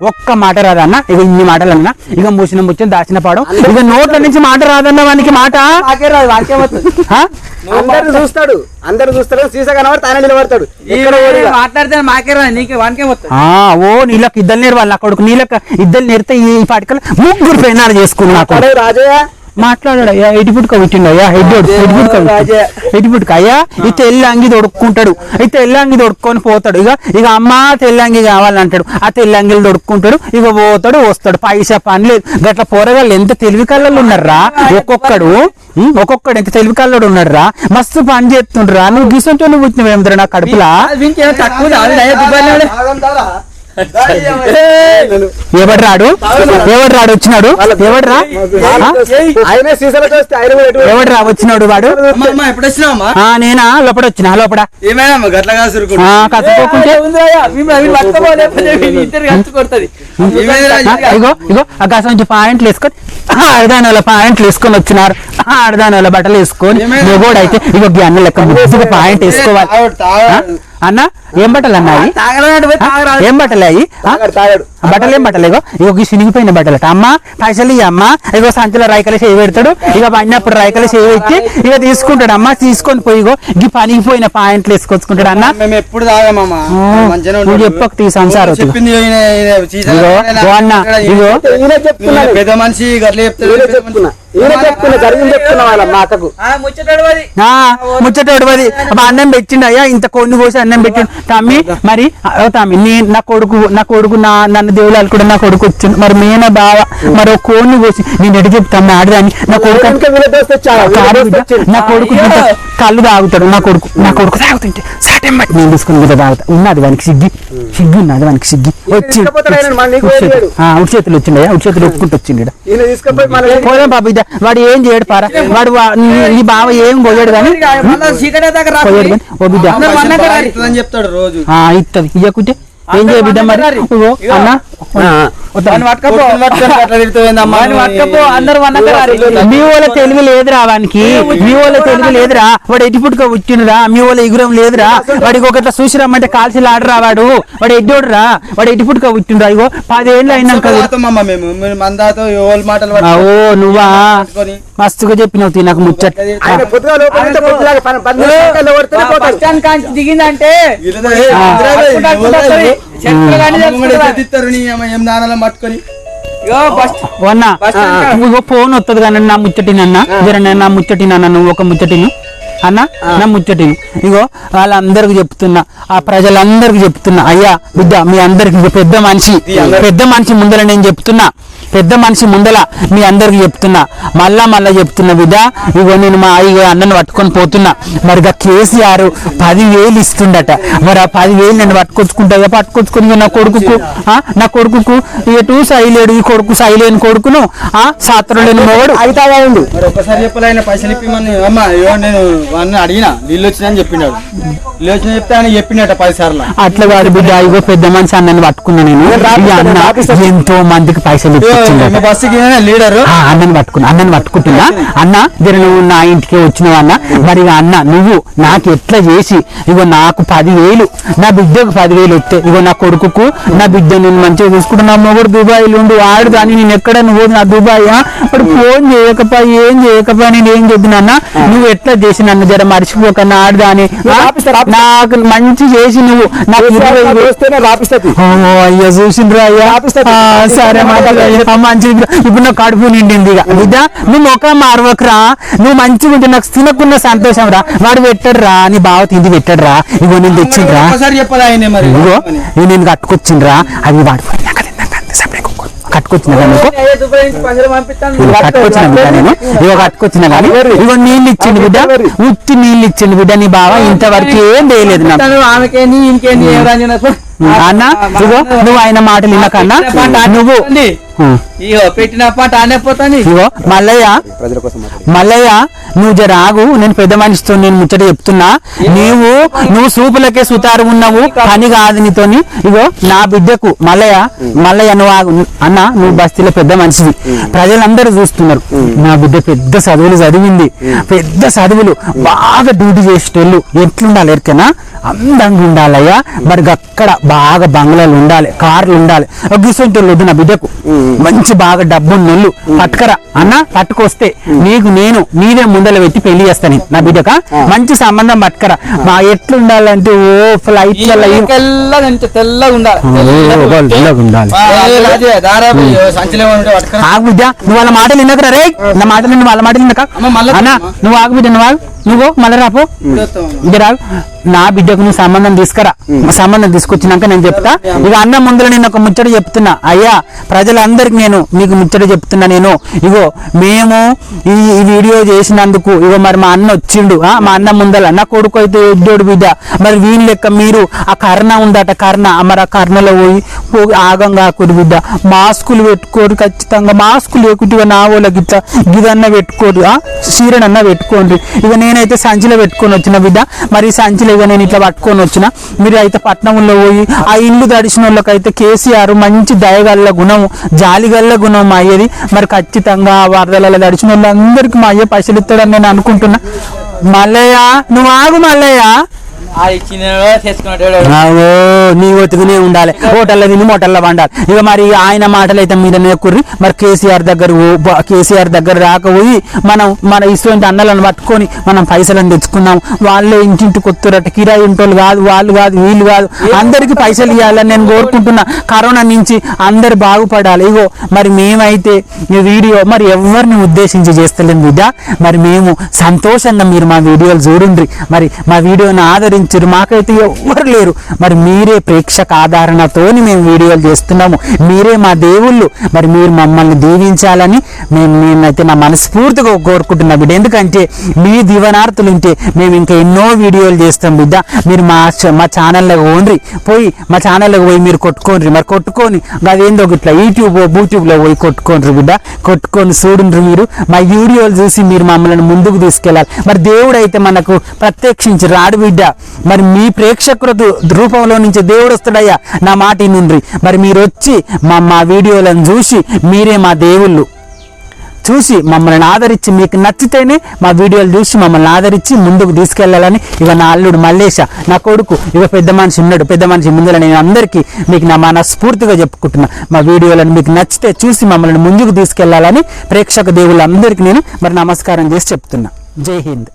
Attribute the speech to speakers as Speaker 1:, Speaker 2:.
Speaker 1: ఒక్క మాట రాదన్న? ఇక ఇన్ని మాటలు అన్న ఇక మూసిన ముచ్చని దాచిన పాడు. ఇక నోట్ల నుంచి మాట రాదన్న వానికి మాట?
Speaker 2: అందరు చూస్తాడు అందరు చూస్తాడు. సీసా కనబడి తానే నిలబడతాడు.
Speaker 3: మాట్లాడితే మాకే రాదు నీకే వానికే
Speaker 1: ఓ నీళ్ళకి ఇద్దరు నేరు వాళ్ళ కొడుకు. నీళ్ళకి ఇద్దరు నేరితే ఈ పాటికల్ ముగ్గురు పెయినాలు చేసుకున్నా
Speaker 2: రాజయ్య
Speaker 1: మాట్లాడాడు అయ్యా ఎయిటి పుట్టుక పెట్టిండు అయ్యా హెడ్ ఎయిటి పుట్టుక
Speaker 2: రాజే.
Speaker 1: ఎయిటి పుట్టుక అయ్యా ఈ తెల్లంగి దొడుక్కుంటాడు ఈ తెల్లంగి దొడుక్కొని పోతాడు ఇక ఇక అమ్మ తెల్లంగి కావాలంటాడు ఆ తెల్లంగిలు దొడుక్కుంటాడు ఇక పోతాడు వస్తాడు పైసా పని లేదు. గట్ల పోరగాళ్ళు ఎంత తెలివి కళ్ళలు ఉన్నారా ఒక్కొక్కడు ఒక్కొక్కడు ఎంత తెలివి కళ్ళడు ఉన్నారా మస్తు పని చేస్తుండ్రా నువ్వు గిసంతో నువ్వు పుట్టినవేమిద్రా నా కడుపులా? ఎవడు రాడు? ఎవడు రాడు? వచ్చినాడు? ఎవడు రా? ఎవడు రా? వచ్చినాడు వాడు?
Speaker 3: అమ్మ, అమ్మ, ఎప్పుడు వచ్చినావమ్మా?
Speaker 1: ఆ నేనా? లోపల వచ్చిన లోపల. ఇగో ఇగో ఆ గసం నుంచి పాయింట్లు వేసుకొని ఆడదాని వాళ్ళ పాయింట్లు వేసుకొని వచ్చినారు. ఆడదాని వాళ్ళ బట్టలు వేసుకొని మొగోడు అయితే ఇగో అన్న లెక్క పాయింట్ వేసుకోవాలి? అన్న ఏం బట్టలు అన్నాయి ఏం బట్టలు అయ్యి? బట్టలు ఏం బట్టలు? ఇగో ఇగో ఈ చినిగిపోయిన బట్టలు. అమ్మ పైసలు ఇయ్య అమ్మ. ఇగో సంచిలో రైకలు చేయి పెడతాడు. ఇక పడినప్పుడు రైకలు చేయి పెట్టి ఇక తీసుకుంటాడు అమ్మ. తీసుకొని పోయి ఇగో ఈ పనికిపోయిన పాయింట్లు వేసుకొచ్చుకుంటాడు అన్న.
Speaker 4: మేము ఎప్పుడు తాగామమ్మా
Speaker 1: నువ్వు. చెప్పకు తీ సంసారం ఇగో అన్న
Speaker 4: పెద్ద మనిషి
Speaker 2: చెప్తున్నా.
Speaker 1: అన్నం పెట్టిండు అయ్యా. ఇంత కొన్ని కోసి అన్నం పెట్టిండు. తమ్మి మరి ఓ తమ్మి నా కొడుకు నా కొడుకు నా నన్ను దేవులాలు కూడా నా కొడుకు వచ్చిండు. మరి మేన బావ మరి ఒక కోడిని కోసి నేను ఎటు చెప్తాను ఆడదాన్ని నా కొడుకు
Speaker 2: వచ్చాడు. వచ్చిండు.
Speaker 1: నా కొడుకు కళ్ళు తాగుతాడు నా కొడుకు నా కొడుకు తాగుతుంటే సాటం బట్టి నేను తీసుకుని మీద తాగుతా. ఉన్నది వానికి సిగ్గి సిగ్గి ఉన్నది వానికి సిగ్గి. వచ్చి ఉడి. చేతులు వచ్చిండయా ఉడి చేతులు ఒప్పుకుంటూ వచ్చిండు పోదాం పాప ఇద్దా వాడు ఏం చేయడు పారా? వాడు నీ- నీ బావ ఏం పోయాడు కానీ
Speaker 3: చీకటి దాకా రా
Speaker 1: పోయాడు కానీ ఓ బిడ్డ. ఇత్తది. ఇయ్యకుంటే ఏం చేయ బిడ్డ మరి మీ వాళ్ళ తెలివి లేదురా వానికి. మీ వాళ్ళ తెలివి లేదురా. వాడు ఎట్టి పుట్టుక వచ్చిండురా మీ వాళ్ళ ఎగురం లేదురా. వాడికి ఒకట్లా చూసి రమ్మంటే కాల్చి ఆడరా వాడు. వాడు ఎడ్డోడు రా వాడు ఎట్టి పుట్టుక వచ్చిండ్రా ఇగో పదేళ్ళు అయినాక ఓ నువ్వా? మస్తుగా చెప్పినావు తీ నాకు ముచ్చట.
Speaker 3: దిగిందంటే
Speaker 4: పట్టుకొని?
Speaker 1: ఫోన్ వస్తుంది కానీ నా ముచ్చటినన్న జర నేను నా ముచ్చటినన్న నువ్వు ఒక ముచ్చటిను. అన్న? నా ముచ్చటిను. ఇగో వాళ్ళందరికి చెప్తున్నా. ఆ ప్రజలందరికి చెప్తున్నా. అయ్యా బిడ్డ మీ అందరికి పెద్ద మనిషి. పెద్ద మనిషి ముందర నేను చెప్తున్నా. పెద్ద మనిషి ముందల మీ అందరికి చెప్తున్నా. మళ్ళా మళ్ళా చెప్తున్నా బిడ్డ. ఇగో నేను మా ఇగో అన్నను పట్టుకొని పోతున్నా. మరి కేసీఆర్ పదివేలు ఇస్తుండట. మరి ఆ పదివేలు నేను పట్టుకొచ్చుకుంటా పట్టుకొచ్చుకుని నా కొడుకుకు ఆ, నా కొడుకుకు ఎటు సైలేడు ఈ కొడుకు సైలేని కొడుకును ఆ సాత్రలేని మొగడు
Speaker 2: అయితాగా
Speaker 4: వాడిని అడిగిన నీళ్ళు వచ్చినాయని చెప్పినాడు నీళ్ళు వచ్చినా చెప్తే ఆయన చెప్పినట్ట పది సార్లు.
Speaker 1: అట్లా కాదు బిడ్డ ఇగో పెద్ద మనిషి అన్నని పట్టుకున్నా నేను. ఎంతో మందికి పైసలు
Speaker 4: బస్సుకి లీడరు.
Speaker 1: ఆ, అన్నని పట్టుకున్నా అన్నని పట్టుకుంటున్నా. అన్న జర నువ్వు నా ఇంటికి వచ్చినావు అన్న? మరి అన్న నువ్వు నాకు ఎట్లా చేసి ఇగో నాకు పదివేలు నా బిడ్డకు పదివేలు వస్తే ఇగో నా కొడుకుకు నా బిడ్డ నేను మంచిగా చూసుకుంటా నా మొగుడు దుబాయ్ ఉండు ఆడు కానీ నేను ఎక్కడ నువ్వు నా దుబాయ్? వాడు ఫోన్ చేయకపో ఏం చేయకపో నేను ఏం చెప్పినా అన్న? నువ్వు ఎట్లా చేసి నన్ను జర మర్చిపోకన్నా ఆడు కానీ నాకు మంచి చేసి నువ్వు నాకు అయ్యా చూసిండ్రా అయ్యా. సరే. మంచిది ఇప్పుడు నా కడుపు నిండింది ఇక. బిడ్డ నువ్వు ముఖం మారవకరా. నువ్వు మంచిగా ఉంటే నాకు తినకున్న సంతోషం రా. వాడు పెట్టడు రా నీ బావ తిండి పెట్టడు రా ఇగో నేను తెచ్చిండ్రా. ఇగో నేను కట్టుకొచ్చిండ్రా. అది వాడు కట్టుకొచ్చిన బిడ్డ నేను. కట్టుకొచ్చిన కానీ ఇగో నీళ్ళు ఇచ్చిండు బిడ్డ. ఉత్తి నీళ్ళు ఇచ్చిండు బిడ్డ నీ బావ. ఇంతవరకు ఏం చేయలేదు అన్న నువ్వు ఆయన మాటలు వినకన్నా నువ్వు.
Speaker 3: ఇగో పెట్టిన పాట ఆనే పోతాని?
Speaker 1: ఇగో మల్లయ్య
Speaker 2: ప్రజల కోసం.
Speaker 1: మల్లయ్య నువ్వు జర ఆగు నేను పెద్ద మనిషితో నేను ముచ్చట చెప్తున్నా. నీవు నువ్వు సూపులకే సుతారు ఉన్నావు పని కాదు నీతోని. ఇగో నా బిడ్డకు మల్లయ్య మల్లయ్య నువ్వు అన్న నువ్వు బస్తీలో పెద్ద మనిషివి. ప్రజలందరూ చూస్తున్నారు. నా బిడ్డ పెద్ద చదువులు చదివింది. పెద్ద చదువులు బాగా డ్యూటీ చేసేటోళ్ళు ఎట్లుండాలి ఎరికనా? అందంగా ఉండాలయ్యా. మరి అక్కడ బాగా బంగ్లాలు ఉండాలి కార్లు ఉండాలి. గిసొంటోళ్ళు వద్దు నా బిడ్డకు. మంచి బాగా డబ్బు నొల్లు. పట్టుకరా. అన్న పట్టుకొస్తే. నీకు నేను నీవే ముందర పెట్టి పెళ్ళి చేస్తాను. నా బిడ్డక? మంచి సంబంధం పట్టుకరా. మా ఎట్లుండాలంటే ఓ ఫ్లైట్. ఆగు బిడ్డ నువ్వు వాళ్ళ మాటలు విన్నకరా రే నా మాటలు వాళ్ళ మాటలు
Speaker 4: మళ్ళా
Speaker 1: అన్న నువ్వు ఆగు బిడ్డ నువ్వు ఆగు. నువ్వు మళ్ళీ రాపో.
Speaker 4: ఇప్పుడు వస్తావమ్మా.
Speaker 1: నా బిడ్డకు నువ్వు సంబంధం తీసుకురా. సంబంధం తీసుకొచ్చినాక నేను చెప్తా. ఇక అన్న ముందులో నేను ఒక ముచ్చట చెప్తున్నా. అయ్యా ప్రజలందరికి నేను మీకు ముచ్చట చెప్తున్నా నేను. ఇగో మేము ఈ వీడియో చేసినందుకు ఇగో మరి మా అన్న వచ్చిండు. ఆ, మా అన్న ముందల. నా కొడుకు అయితే ఎడ్డోడు బిడ్డ. మరి వీళ్ళ లెక్క మీరు ఆ కర్ణ ఉందట కర్ణ. మరి ఆ కర్ణలో పోయి ఆగంగా కుడి బిడ్డ. మాస్కులు పెట్టుకోరు ఖచ్చితంగా. మాస్కులు లేకుంటే నా వాళ్ళకి ఇట్లా గిదన్న పెట్టుకోరు. ఆ చీరనన్నా పెట్టుకోండి ఇక నేనైతే సంచిలో పెట్టుకొని వచ్చిన బిడ్డ. మరి సంచిలో ఇక నేను ఇట్లా పట్టుకొని వచ్చిన. మీరు అయితే పట్నంలో పోయి ఆ ఇల్లు తడిసిన వాళ్ళకైతే కేసీఆర్ మంచి దయగల్ల గుణం జాలిగల్ల గుణం మా అయ్యది. మరి ఖచ్చితంగా వరదలలో తడిచిన వాళ్ళందరికీ మా అయ్య పైసలు ఇస్తాడని నేను అనుకుంటున్నా. మల్లయ్య నువ్వు ఆగు మల్లయ్య.
Speaker 3: ఆ
Speaker 1: నీ ఉండాలి. హోటల్లో తిని మోటల్లో వండాలి. ఇక మరి ఆయన మాటలు అయితే మీద నేర్కుర్రి మరి కేసీఆర్ దగ్గర కేసీఆర్ దగ్గర రాకపోయి మనం మన ఇటువంటి అన్నలను పట్టుకొని మనం పైసలను తెచ్చుకున్నాం. వాళ్ళే ఇంటింటి కొత్తురట కిరాయి ఇంటోళ్ళు కాదు వాళ్ళు కాదు వీళ్ళు కాదు. అందరికి పైసలు ఇవ్వాలని నేను కోరుకుంటున్నా. కరోనా నుంచి అందరు బాగుపడాలి. ఇగో మరి మేమైతే ఈ వీడియో మరి ఎవరిని ఉద్దేశించి చేస్తలేం బిడ్డ? మరి మేము సంతోషంగా మీరు మా వీడియోలు చూడండి మరి మా వీడియోని ఆదరించారు మాకైతే ఎవ్వరు లేరు. మరి మీరే ప్రేక్షక ఆధారణతోని మేము వీడియోలు చేస్తున్నాము. మీరే మా దేవుళ్ళు. మరి మీరు మమ్మల్ని దీవించాలని మేము నేనైతే నా మనస్ఫూర్తిగా కోరుకుంటున్నా బిడ్డ. ఎందుకంటే మీ దీవనార్థులు ఉంటే మేము ఇంకా ఎన్నో వీడియోలు చేస్తాం బిడ్డ. మీరు మా మా ఛానల్లో ఓన్రి పోయి మా ఛానల్లోకి పోయి మీరు కొట్టుకోండి మరి కొట్టుకొని అదేందో ఇట్లా యూట్యూబ్ యూట్యూబ్లో పోయి కొట్టుకోండి బిడ్డ. కొట్టుకొని చూడండి మీరు. మా వీడియోలు చూసి మీరు మమ్మల్ని ముందుకు తీసుకెళ్ళాలి. మరి దేవుడు అయితే మనకు ప్రత్యక్షించి రాడు బిడ్డ. మరి మీ ప్రేక్షకుల రూపంలో నుంచి దేవుడు వస్తాడయ్యా నా మాట నుండి మరి మీరు వచ్చి మా మా వీడియోలను చూసి మీరే మా దేవుళ్ళు. చూసి మమ్మల్ని ఆదరించి మీకు నచ్చితేనే మా వీడియోలు చూసి మమ్మల్ని ఆదరించి ముందుకు తీసుకెళ్ళాలని ఇక నా అల్లుడు మల్లేశ నా కొడుకు. ఇక పెద్ద మనిషి ఉన్నాడు. పెద్ద మనిషి ముందులో నేను అందరికీ మీకు నా మనస్ఫూర్తిగా చెప్పుకుంటున్నా. మా వీడియోలను మీకు నచ్చితే చూసి మమ్మల్ని ముందుకు తీసుకెళ్ళాలని ప్రేక్షక దేవుళ్ళందరికీ నేను మరి నమస్కారం చేసి చెప్తున్నా. జై హింద్.